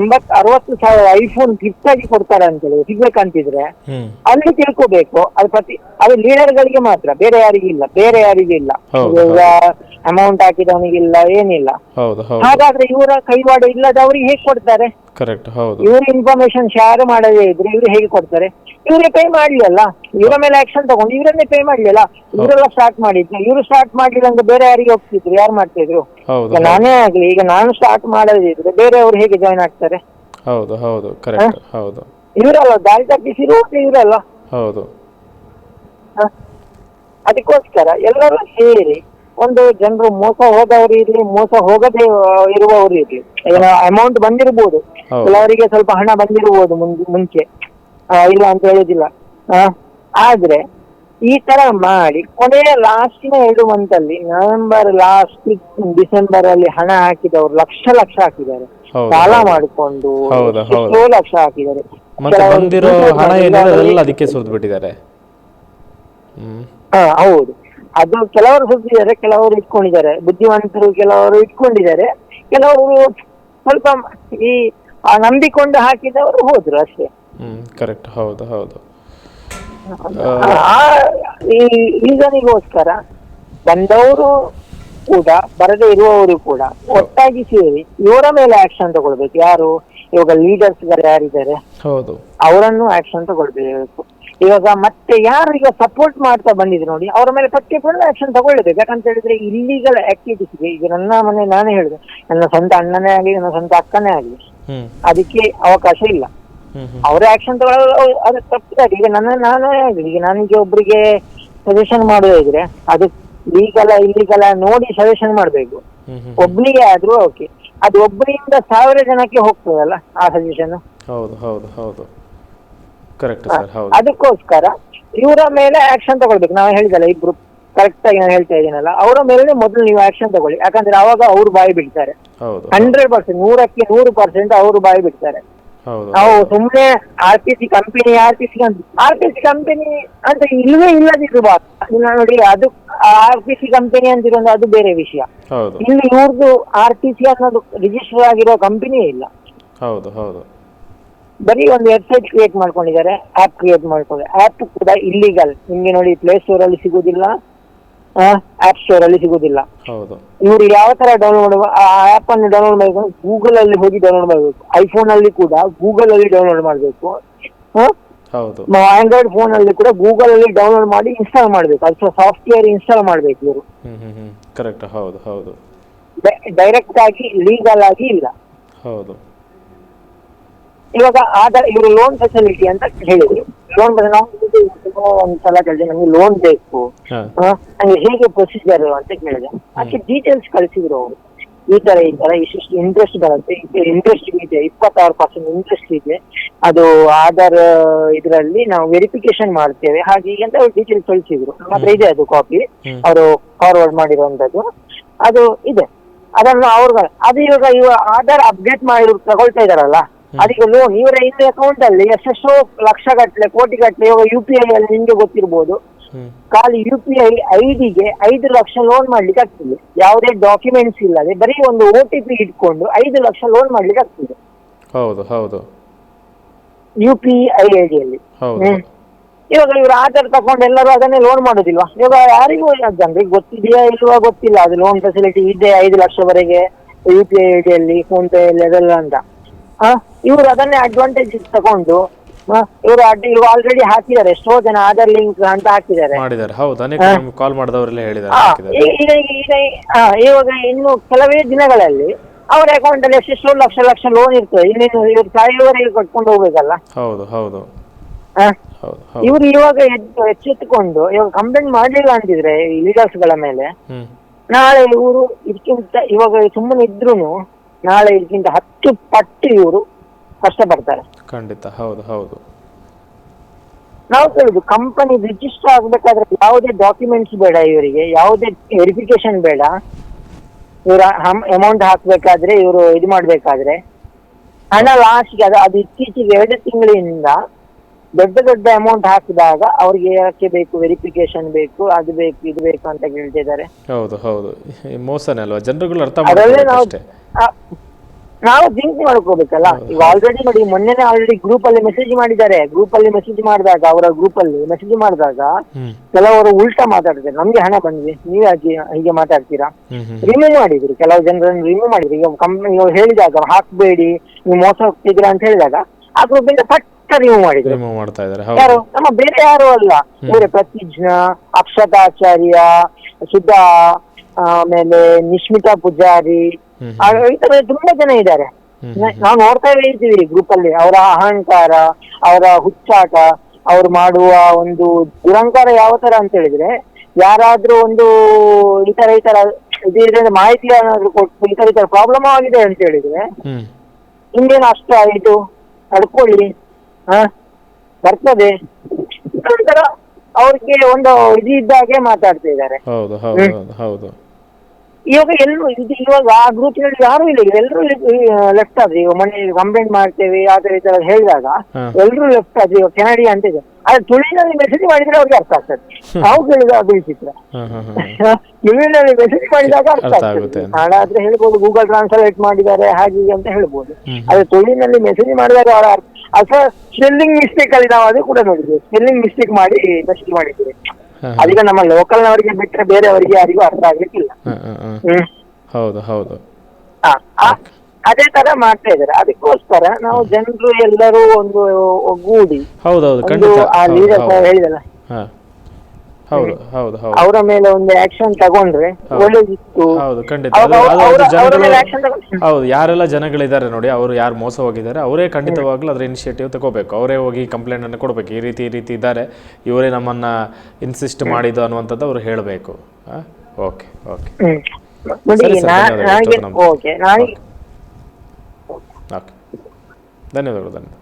ಎಂಬತ್ ಅರವತ್ತು ಸಾವಿರ ಐಫೋನ್ ಗಿಫ್ಟ್ ಆಗಿ ಕೊಡ್ತಾರೆ ಅಂತ ಹೇಳಿ ಸಿಗ್ಬೇಕಂತಿದ್ರೆ ಅಲ್ಲಿ ತಿಳ್ಕೋಬೇಕು. ಅದು ಪ್ರತಿ ಅದು ಲೀಡರ್ ಗಳಿಗೆ ಮಾತ್ರ ಬೇರೆ ಯಾರಿಗೂ ಇಲ್ಲ ಬೇರೆ ಯಾರಿಗೂ ಇಲ್ಲ. ಅಮೌಂಟ್ ಹಾಕಿದವನಿಗಿಲ್ಲ ಏನಿಲ್ಲ. ಹಾಗಾದ್ರೆ ಇವರ ಕೈವಾಡ ಇಲ್ಲದವರಿಗೆ ಹೇಗೆ ಕೊಡ್ತಾರೆ? ಕರೆಕ್ಟ್ ಹೌದು. ಇವರು ಇನ್ಫಾರ್ಮೇಶನ್ ಶೇರ್ ಮಾಡದೇ ಇದ್ರೆ ಇವ್ರು ಹೇಗೆ ಕೊಡ್ತಾರೆ? ಇವರೇ ಪೇ ಮಾಡ್ಲಿ ಅಲ್ಲ ಇವರ ಮೇಲೆ ಆಕ್ಷನ್ ತಗೊಂಡು ಇವರನ್ನೇ ಪೇ ಮಾಡ್ಲಿ ಅಲ್ಲ ಇವರೆಲ್ಲ ಸ್ಟಾರ್ಟ್ ಮಾಡಿದ್ರು ಇವರು ಸ್ಟಾರ್ಟ್ ಮಾಡ್ಲಿಲ್ಲ ಅಂದ್ರೆ ಬೇರೆ ಯಾರಿಗೆ ಹೋಗ್ತಿದ್ರು? ಯಾರು ಮಾಡ್ತಿದ್ರು? ಹೌದು ಈಗ ನಾನೇ ಆಗ್ಲಿ ಈಗ ನಾನು ಸ್ಟಾರ್ಟ್ ಮಾಡದಿದ್ರೆ ಅವ್ರು ಹೇಗೆ ಜಾಯ್ನ್ ಆಗ್ತಾರೆ? ಹೌದು ಹೌದು ಕರೆಕ್ಟ್ ಹೌದು. ಇವರಲ್ಲ ದಾರಿ ತಪ್ಪಿಸಿ ಇವರಲ್ಲ ಹೌದು. ಹ? ಅದಕ್ಕೋಸ್ಕರ ಎಲ್ಲರೂ ಸೇರಿ ಒಂದು ಜನರು ಮೋಸ ಹೋದವರು ಇರ್ಲಿ ಮೋಸ ಹೋಗದೆ ಆ, ಇರುವವರು ಇರ್ಲಿ. ಏನೋ ಅಮೌಂಟ್ ಬಂದಿರ್ಬೋದು. ಹೌದು. ಕೆಲವರಿಗೆ ಸ್ವಲ್ಪ ಹಣ ಬಂದಿರ್ಬೋದು ಮುಂಚೆ ಮುಂಚೆ. ಆ, ಇಲ್ಲ ಅಂತ ಹೇಳುದಿಲ್ಲ. ಆ, ಆದ್ರೆ ಈ ತರ ಮಾಡಿ ಕೊನೆಯ ಲಾಸ್ಟಿನ ಎರಡು ಮಂತ್ ಅಲ್ಲಿ ನವೆಂಬರ್ ಲಾಸ್ಟ್ ಡಿಸೆಂಬರ್ ಅಲ್ಲಿ ಹಣ ಹಾಕಿದವರು ಲಕ್ಷ ಲಕ್ಷ ಹಾಕಿದ್ದಾರೆ. ಸಾಲ. ಮಾಡಿಕೊಂಡು ಲಕ್ಷ ಹಾಕಿದ್ದಾರೆ. ಮತ್ತೆ ಬಂದಿರೋ ಹಣ ಏನಿದೆ ಅದಕ್ಕೆ ಸುರಿದು ಬಿಟ್ಟಿದ್ದಾರೆ ಹ್ಮ್. ಹಾ ಹೌದು. ಅದು ಕೆಲವರು ಸುತ್ತಿದ್ದಾರೆ ಕೆಲವರು ಇಟ್ಕೊಂಡಿದ್ದಾರೆ. ಬುದ್ಧಿವಂತರು ಕೆಲವರು ಇಟ್ಕೊಂಡಿದ್ದಾರೆ. ಕೆಲವರು ಸ್ವಲ್ಪ ಈ ನಂಬಿಕೊಂಡು ಹಾಕಿದವರು ಹೋದ್ರು ಅಷ್ಟೇ. ಹ್ಮ್ ಕರೆಕ್ಟ್ ಹೌದು ಹೌದು. ಈ ರೀಸನಿಗೋಸ್ಕರ ಬಂದವರು ಕೂಡ ಬರದೇ ಇರುವವರು ಕೂಡ ಒಟ್ಟಾಗಿ ಸೇರಿ ಇವರ ಮೇಲೆ ಆಕ್ಷನ್ ತಗೊಳ್ಬೇಕು. ಯಾರು? ಇವಾಗ ಲೀಡರ್ಸ್ ಯಾರಿದ್ದಾರೆ? ಹೌದು. ಅವರನ್ನು ಆಕ್ಷನ್ ತಗೊಳ್ಬೇಕು. ಇವಾಗ ಮತ್ತೆ ಯಾರು ಈಗ ಸಪೋರ್ಟ್ ಮಾಡ್ತಾ ಬಂದಿದ್ರು ನೋಡಿ ಅವರ ಮೇಲೆ ಪ್ರತಿಯೊಬ್ಬರನ್ನು ಆಕ್ಷನ್ ತಗೊಳ್ಬೇಕು. ಯಾಕಂತ ಹೇಳಿದ್ರೆ ಇಲ್ಲಿಗಲ್ ಇದೆ ಈಗ ನನ್ನ ಮನೆ ನಾನೇ ಹೇಳಿದೆ. ನನ್ನ ಸ್ವಂತ ಅಣ್ಣನೇ ಆಗಲಿ ನನ್ನ ಸ್ವಂತ ಅಕ್ಕನೇ ಆಗಲಿ. ಅದಕ್ಕೆ ಅವಕಾಶ ಇಲ್ಲ. ಅವರೇ ಆಕ್ಷನ್ ತಗೊಳ್ಳೋದು ಅದು ತಪ್ಪಿದ್ದಾರೆ ಈಗ ನನ್ನ ನಾನು ಈಗ ನನಗೆ ಒಬ್ಬರಿಗೆ ಸಜೆಷನ್ ಮಾಡೋದಿದ್ರೆ ಅದು ಲೀಗಲ ಇಲ್ಲಿಗಲ ನೋಡಿ ಸಜೆಷನ್ ಮಾಡಬೇಕು. ಒಬ್ಬನಿಗೆ ಆದ್ರೂ ಓಕೆ ಅದು ಒಬ್ಬರಿಂದ ಸಾವಿರ ಜನಕ್ಕೆ ಹೋಗ್ತದಲ್ಲ ಆ ಸಜೆಷನ್ ಹೌದು ಹೌದು ಹೌದು. ಕರೆಕ್ಟ್ ಸರ್ ಹೌದು. ಅದಕ್ಕೋಸ್ಕರ ಇವರ ಮೇಲೆ ಆಕ್ಷನ್ ತಗೊಳ್ಬೇಕು. ನಾವು ಹೇಳಿದಲ್ಲ ಇಬ್ರು ಕರೆಕ್ಟ್ ಆಗಿ ನಾನು ಹೇಳ್ತಾ ಇದ್ದೀನಲ್ಲ ಅವರ ಮೇಲೆ ಮೊದಲು ನೀವು ಆಕ್ಷನ್ ತಗೊಳ್ಳಿ. ಯಾಕಂದ್ರೆ ಅವಾಗ ಅವ್ರು ಬಾಯಿ ಬಿಡ್ತಾರೆ. ಹಂಡ್ರೆಡ್ ಪರ್ಸೆಂಟ್ ನೂರಕ್ಕೆ ನೂರು ಪರ್ಸೆಂಟ್ ಅವರು ಬಾಯಿ ಬಿಡ್ತಾರೆ. ನಾವು ಸುಮ್ಮನೆ R P C company R P C R P C company ಅಂತ ಇಲ್ವೇ ಇಲ್ಲದಿದ್ರು ಬಾ ನೋಡಿ ಅದು ಆರ್ ಪಿ ಸಿ ಕಂಪನಿ ಅಂತಿರೋದು ಅದು ಬೇರೆ ವಿಷಯ. ಇಲ್ಲಿ ಇವ್ರದ್ದು ಆರ್ ಪಿ ಸಿ ಅನ್ನೋದು ರಿಜಿಸ್ಟರ್ ಆಗಿರೋ ಕಂಪನಿಯೇ ಇಲ್ಲ. ಹೌದು ಹೌದು. ಬರೀ ಒಂದು ವೆಬ್ಸೈಟ್ ಕ್ರಿಯೇಟ್ ಮಾಡ್ಕೊಂಡಿದ್ದಾರೆ ಆಪ್ ಕ್ರಿಯೇಟ್ ಮಾಡ್ಕೊಂಡಿದ್ದಾರೆ. ಆಪ್ ಕೂಡ ಇಲ್ಲಿಗಲ್ ನಿಮ್ಗೆ ನೋಡಿ ಪ್ಲೇ ಸ್ಟೋರ್ ಅಲ್ಲಿ ಸಿಗುದಿಲ್ಲ. ಆಪ್ ಸ್ಟೋರ್ ಅಲ್ಲಿ ಸಿಗುದಿಲ್ಲ. ಹೌದು. ಇವರು ಯಾವ ತರ ಡೌನ್ಲೋಡ್ ಆ ಆಪ್ ಅನ್ನು ಡೌನ್ಲೋಡ್ ಮಾಡಬೇಕು ಗೂಗಲ್ ಅಲ್ಲಿ ಹೋಗಿ ಡೌನ್ಲೋಡ್ ಮಾಡಬೇಕು. ಐಫೋನ್ ಅಲ್ಲಿ ಕೂಡ ಗೂಗಲ್ ಅಲ್ಲಿ ಡೌನ್ಲೋಡ್ ಮಾಡಬೇಕು. ಹೌದು. ಆಂಡ್ರಾಯ್ಡ್ ಫೋನ್ ಅಲ್ಲಿ ಕೂಡ ಗೂಗಲ್ ಅಲ್ಲಿ ಡೌನ್ಲೋಡ್ ಮಾಡಿ ಇನ್ಸ್ಟಾಲ್ ಮಾಡ್ಬೇಕು. ಅದ್ರ ಸಾಫ್ಟ್ವೇರ್ ಇನ್ಸ್ಟಾಲ್ ಮಾಡ್ಬೇಕು ಇವರು. ಕರೆಕ್ಟ್ ಹೌದು ಹೌದು. ಡೈರೆಕ್ಟ್ ಆಗಿ ಲೀಗಲ್ ಆಗಿ ಇಲ್ಲ. ಹೌದು. ಇವಾಗ ಆಧಾರ್ ಇವರು ಲೋನ್ ಫೆಸಿಲಿಟಿ ಅಂತ ಹೇಳಿದ್ರು. ಲೋನ್ ನಾವು ಒಂದ್ಸಲ ಕೇಳಿದೆ ನಮ್ಗೆ ಲೋನ್ ಬೇಕು. ನಂಗೆ ಹೇಗೆ ಪ್ರೊಸೀಜರ್ ಅಂತ ಕೇಳಿದೆ. ಅದಕ್ಕೆ ಡೀಟೇಲ್ಸ್ ಕಳಿಸಿದ್ರು ಅವರು. ಈ ತರ ಈ ತರ ಇಷ್ಟು ಇಂಟ್ರೆಸ್ಟ್ ಬರುತ್ತೆ. ಇಂಟ್ರೆಸ್ಟ್ ಇದೆ ಇಪ್ಪತ್ತಾರು ಪರ್ಸೆಂಟ್ ಇಂಟ್ರೆಸ್ಟ್ ಇದೆ. ಅದು ಆಧಾರ್ ಇದರಲ್ಲಿ ನಾವು ವೆರಿಫಿಕೇಶನ್ ಮಾಡ್ತೇವೆ. ಹಾಗೆ ಈಗ ಅಂತ ಅವ್ರು ಡೀಟೇಲ್ಸ್ ಕಳಿಸಿದ್ರು. ಮಾತ್ರ ಇದೆ ಅದು ಕಾಪಿ. ಅವರು ಫಾರ್ವರ್ಡ್ ಮಾಡಿರುವಂತದ್ದು ಅದು ಇದೆ. ಅದನ್ನು ಅವ್ರ ಅದು ಇವಾಗ ಇವಾಗ ಆಧಾರ್ ಅಪ್ಡೇಟ್ ಮಾಡಿ ತಗೊಳ್ತಾ ಇದಾರಲ್ಲ. ಅದಕ್ಕೆ ಲೋನ್ ಇವರ ಹಿಂದೆ ಅಕೌಂಟ್ ಅಲ್ಲಿ ಎಷ್ಟೆಷ್ಟೋ ಲಕ್ಷ ಗಟ್ಟಲೆ ಕೋಟಿ ಗಟ್ಟಲೆ ಇವಾಗ ಯು ಪಿ ಐ ಅಲ್ಲಿ ನಿಮ್ಗೆ ಗೊತ್ತಿರ್ಬೋದು. ಖಾಲಿ ಯು ಪಿ ಐ ಐಡಿಗೆ ಐದು ಲಕ್ಷ ಲೋನ್ ಮಾಡ್ಲಿಕ್ಕೆ ಆಗ್ತದೆ. ಯಾವುದೇ ಡಾಕ್ಯುಮೆಂಟ್ಸ್ ಇಲ್ಲದೆ ಬರೀ ಒಂದು ಓ ಟಿ ಪಿ ಇಟ್ಕೊಂಡು ಐದು ಲಕ್ಷ ಲೋನ್ ಮಾಡ್ಲಿಕ್ಕೆ ಆಗ್ತದೆ. ಹೌದು ಹೌದು. ಯು ಪಿ ಐ ಐಡಿಯಲ್ಲಿ. ಇವಾಗ ಇವರು ಆಧಾರ್ ತಕೊಂಡು ಎಲ್ಲರೂ ಅದನ್ನೇ ಲೋನ್ ಮಾಡೋದಿಲ್ವಾ? ಇವಾಗ ಯಾರಿಗೂ ಜನರಿಗೆ ಗೊತ್ತಿದೆಯಾ ಇಲ್ವಾ ಗೊತ್ತಿಲ್ಲ. ಅದು ಲೋನ್ ಫೆಸಿಲಿಟಿ ಇದೆ ಐದು ಲಕ್ಷವರೆಗೆ ಯು ಪಿ ಐ ಐಡಿಯಲ್ಲಿ ಫೋನ್ ಪೇ ಅದೆಲ್ಲ ಅಂತ. ಆ ಇವರು ಅದನ್ನೇ ಅಡ್ವಾಂಟೇಜ್ ತಕೊಂಡು ಇವರು ಇವರು ಆಲ್ರೆಡಿ ಹಾಕಿದ್ದಾರೆ. ಎಷ್ಟೋ ಜನ ಆಧಾರ್ ಲಿಂಕ್ ಅಂತ ಹಾಕಿದ್ದಾರೆ. ಮಾಡಿದ್ದಾರೆ. ಹೌದು ಅನೇಕ ಕಾಲ್ ಮಾಡಿದವರೆಲ್ಲ ಹೇಳಿದ್ದಾರೆ ಆ, ಹಾಕಿದ್ದಾರೆ. ಈಗ ಈಗ ಈಗ ಇವಾಗ ಇನ್ನು ಕೆಲವೇ ದಿನಗಳಲ್ಲಿ ಅವರ ಅಕೌಂಟ್ ಅಲ್ಲಿ ಎಷ್ಟೆಷ್ಟೋ ಲಕ್ಷ ಲಕ್ಷ ಲೋನ್ ಇರ್ತದೆ. ಇನ್ನೇನು ಇವ್ರು ಸಾಯುವವರೆಗೆ ಕಟ್ಕೊಂಡು ಹೋಗ್ಬೇಕಲ್ಲ? ಹೌದು ಹೌದು. ಆ? ಹೌದು ಹೌದು. ಇವ್ರು ಇವಾಗ ಎದ್ದು ಎಚ್ಚೆತ್ತುಕೊಂಡು ಇವಾಗ ಕಂಪ್ಲೇಂಟ್ ಮಾಡ್ಲಿಲ್ಲ ಅಂತಿದ್ರೆ ಲೀಡರ್ಸ್ಗಳ ಮೇಲೆ. ಹ್ಮ್. ನಾಳೆ ಇವರು ಇದಕ್ಕಿಂತ ಇವಾಗ ಸುಮ್ಮನೆ ಇದ್ರು ನಾಳೆ ಇದಕ್ಕಿಂತ ಹತ್ತು ಪಟ್ಟು ಇವರು ಕಷ್ಟಪಡ್ತಾರೆ ಖಂಡಿತ ಹೌದು ಹೌದು. ನಾವು ಕೇಳುದು ಕಂಪನಿ ರಿಜಿಸ್ಟರ್ ಆಗ್ಬೇಕಾದ್ರೆ ಯಾವುದೇ ಡಾಕ್ಯುಮೆಂಟ್ಸ್ ಬೇಡ ಇವರಿಗೆ ಯಾವುದೇ ವೆರಿಫಿಕೇಶನ್ ಬೇಡ. ಇವ್ರ ಅಮೌಂಟ್ ಹಾಕ್ಬೇಕಾದ್ರೆ ಇವರು ಇದು ಮಾಡ್ಬೇಕಾದ್ರೆ. ಹಣ ಲಾಸ್ಟ್ಗೆ ಅದು ಅದು ಇತ್ತೀಚೆಗೆ ಎರಡು ತಿಂಗಳಿಂದ ದೊಡ್ಡ ದೊಡ್ಡ ಅಮೌಂಟ್ ಹಾಕಿದಾಗ ಅವ್ರಿಗೆ ಯಾಕೆ ಬೇಕು ವೆರಿಫಿಕೇಶನ್ ಬೇಕು ಅದು ಬೇಕು ಇದು ಬೇಕು ಅಂತ ಕೇಳ್ತಿದ್ದಾರೆ. ಹೌದು ಹೌದು. ಮೋಸನೇ ಅಲ್ವಾ? ಜನರುಗಳು ಅರ್ಥ ಮಾಡ್ತಾರೆ ನಾವು ಥಿಂಕ್ ಮಾಡ್ಕೋಬೇಕಲ್ಲ? ಈಗ ಆಲ್ರೆಡಿ ನೋಡಿ ಮೊನ್ನೆನೇ ಆಲ್ರೆಡಿ ಗ್ರೂಪ್ ಅಲ್ಲಿ ಮೆಸೇಜ್ ಮಾಡಿದ್ದಾರೆ. ಗ್ರೂಪ್ ಅಲ್ಲಿ ಮೆಸೇಜ್ ಮಾಡಿದಾಗ ಅವರ ಗ್ರೂಪ್ ಅಲ್ಲಿ ಮೆಸೇಜ್ ಮಾಡಿದಾಗ ಕೆಲವರು ಉಲ್ಟಾ ಮಾತಾಡ್ತಾರೆ ನಮ್ಗೆ ಹಣ ಬಂದಿದೆ ನೀವ್ ಯಾಕೆ ಹೀಗೆ ಮಾತಾಡ್ತೀರಾ? ರಿಮೂವ್ ಮಾಡಿದ್ರು. ಕೆಲವು ಜನರನ್ನು ರಿಮೂವ್ ಮಾಡಿದ್ರು. ಈಗ ಕಂಪ್ನಿ ಹೇಳಿದಾಗ ಹಾಕ್ಬೇಡಿ ನೀವು ಮೋಸ ಹೋಗ್ತಿದ್ದೀರಾ ಅಂತ ಹೇಳಿದಾಗ ಆ ಗ್ರೂಪ್ ಇಂದ ಪಟ್ಟ ರಿಮೂವ್ ಮಾಡಿದ್ರು. ರಿಮೂವ್ ಮಾಡ್ತಾ ಇದ್ದಾರೆ. ಯಾರು? ನಮ್ಮ ಬೇರೆ ಯಾರು ಅಲ್ಲ. ಬೇರೆ ಪ್ರತಿಜ್ಞ ಅಕ್ಷತಾಚಾರ್ಯ ಸುಧಾ ಆಮೇಲೆ ನಿಶ್ಮಿತಾ ಪೂಜಾರಿ ಈ ತರ ತುಂಬಾ ಜನ ಇದ್ದಾರೆ. ನಾವು ನೋಡ್ತಾ ಇರ್ತೀವಿ ಗ್ರೂಪ್ ಅಲ್ಲಿ ಅವರ ಅಹಂಕಾರ ಅವರ ಹುಚ್ಚಾಟ ಅವ್ರು ಮಾಡುವ ಒಂದು ದುರಂಕಾರ ಯಾವ ತರ ಅಂತ ಹೇಳಿದ್ರೆ ಯಾರಾದ್ರೂ ಒಂದು ಈ ತರ ಈ ತರ ಇದರಿಂದ ಮಾಹಿತಿ ಏನಾದ್ರು ಕೊಟ್ಟು ಈ ತರ ಈ ತರ ಪ್ರಾಬ್ಲಮ್ ಆಗಿದೆ ಅಂತ ಹೇಳಿದ್ರೆ ಹಿಂಗೇನು ಅಷ್ಟು ಆಯ್ತು ತಡ್ಕೊಳ್ಳಿ ಹ? ಬರ್ತದೆ. ಅವ್ರಿಗೆ ಒಂದು ಇದು ಇದ್ದಾಗೆ ಮಾತಾಡ್ತಾ ಇದ್ದಾರೆ. ಹೌದು ಹೌದು ಹೌದು. ಇವಾಗ ಎಲ್ಲರೂ ಇದು ಇವಾಗ ಆ ಗ್ರೂಪ್ನಲ್ಲಿ ಯಾರು ಇಲ್ಲ. ಎಲ್ಲರೂ ಲೆಫ್ಟ್ ಆದ್ರೆ ಇವಾಗ ಮೊನ್ನೆ ಕಂಪ್ಲೇಂಟ್ ಮಾಡ್ತೇವೆ ಆ ಈ ತರ ಹೇಳಿದಾಗ. ಎಲ್ಲರೂ ಲೆಫ್ಟ್ ಆದ್ರೆ ಇವಾಗ ಕೆನಡಿ ಅಂತ ಇದೆ ಆದ್ರೆ ತುಳಿನಲ್ಲಿ ಮೆಸೇಜ್ ಮಾಡಿದ್ರೆ ಅವ್ರಿಗೆ ಅರ್ಥ ಆಗ್ತದೆ. ನಾವು ಕೇಳಿದ ಅದು ವಿಚಿತ್ರ ತುಳಿನಲ್ಲಿ ಮೆಸೇಜ್ ಮಾಡಿದಾಗ ಅರ್ಥ ಆಗ್ತದೆ. ಹಣ ಹಾಗಾದ್ರೆ ಹೇಳ್ಬೋದು ಗೂಗಲ್ ಟ್ರಾನ್ಸ್ಲೇಟ್ ಮಾಡಿದ್ದಾರೆ ಹಾಗೆ ಅಂತ ಹೇಳ್ಬೋದು. ಆದ್ರೆ ತುಳಿನಲ್ಲಿ ಮೆಸೇಜ್ ಮಾಡಿದಾಗ ಅವರ ಅರ್ಥ ಅಥವಾ ಸ್ಪೆಲ್ಲಿಂಗ್ ಮಿಸ್ಟೇಕ್ ಅಲ್ಲಿ ನಾವು ಅದು ಕೂಡ ನೋಡಿದ್ವಿ. ಸ್ಪೆಲ್ಲಿಂಗ್ ಮಿಸ್ಟೇಕ್ ಮಾಡಿ ಮೆಸೇಜ್ ಮಾಡಿದ್ದೀವಿ ಹಾ ಅದೀಗ ನಮ್ಮ ಲೋಕಲ್ನವರಿಗೆ ಬಿಟ್ಟರೆ ಬೇರೆಯವರಿಗೆ ಯಾರಿಗೂ ಅರ್ಥ ಆಗ್ಲಿಕ್ಕಿಲ್ಲ. ಹಾ ಹಾ ಹಾ. ಹ್ಮ್. ಹೌದು ಹೌದು. ಆ- ಅದೇ ತರ ಮಾಡ್ತಾ ಇದಾರೆ ಅದಕ್ಕೋಸ್ಕರ ನಾವು ಜನರು ಎಲ್ಲರೂ ಒಂದು ಒಗ್ಗೂಡಿ ಹೌದೌದು ಆ ಲೀಡರ್ ಹೇಳಿದಲ್ಲ. ಹಾ. ಹೌದು ಹೌದು ಹೌದು. ಅವರ ಮೇಲೆ ಒಂದು ಆಕ್ಷನ್ ತಗೊಂಡ್ರೆ ಒಳ್ಳೇದಿತ್ತು. ಹೌದು ಖಂಡಿತ. ಅದು- ಅದು- ಅದು ಜನಗಳು ಹೌದು ಯಾರೆಲ್ಲ ಜನಗಳಿದ್ದಾರೆ ನೋಡಿ ಅವರು ಯಾರು ಮೋಸ ಹೋಗಿದ್ದಾರೆ ಅವರೇ ಖಂಡಿತವಾಗ್ಲೂ ಅದರ ಇನಿಷಿಯೇಟಿವ್ ತಗೋಬೇಕು. ಅವರೇ ಹೋಗಿ ಕಂಪ್ಲೇಂಟ್ ಅನ್ನು ಕೊಡಬೇಕು. ಈ ರೀತಿ ಈ ರೀತಿ ಇದ್ದಾರೆ. ಇವರೇ ನಮ್ಮನ್ನ ಇನ್ಸಿಸ್ಟ್ ಮಾಡಿದ್ದು ಅನ್ನುವಂಥದ್ದು ಅವರು ಹೇಳಬೇಕು. Okay okay. ಹ್ಮ್. ನೋಡಿ ಸರಿ ಸರ್, ನಾ- ಧನ್ಯವಾದಗಳು. ನನಗೆ ಇಷ್ಟೊತ್ತು ಓಕೆ ಓಕೆ. ಧನ್ಯವಾದಗಳು ಧನ್ಯವಾದ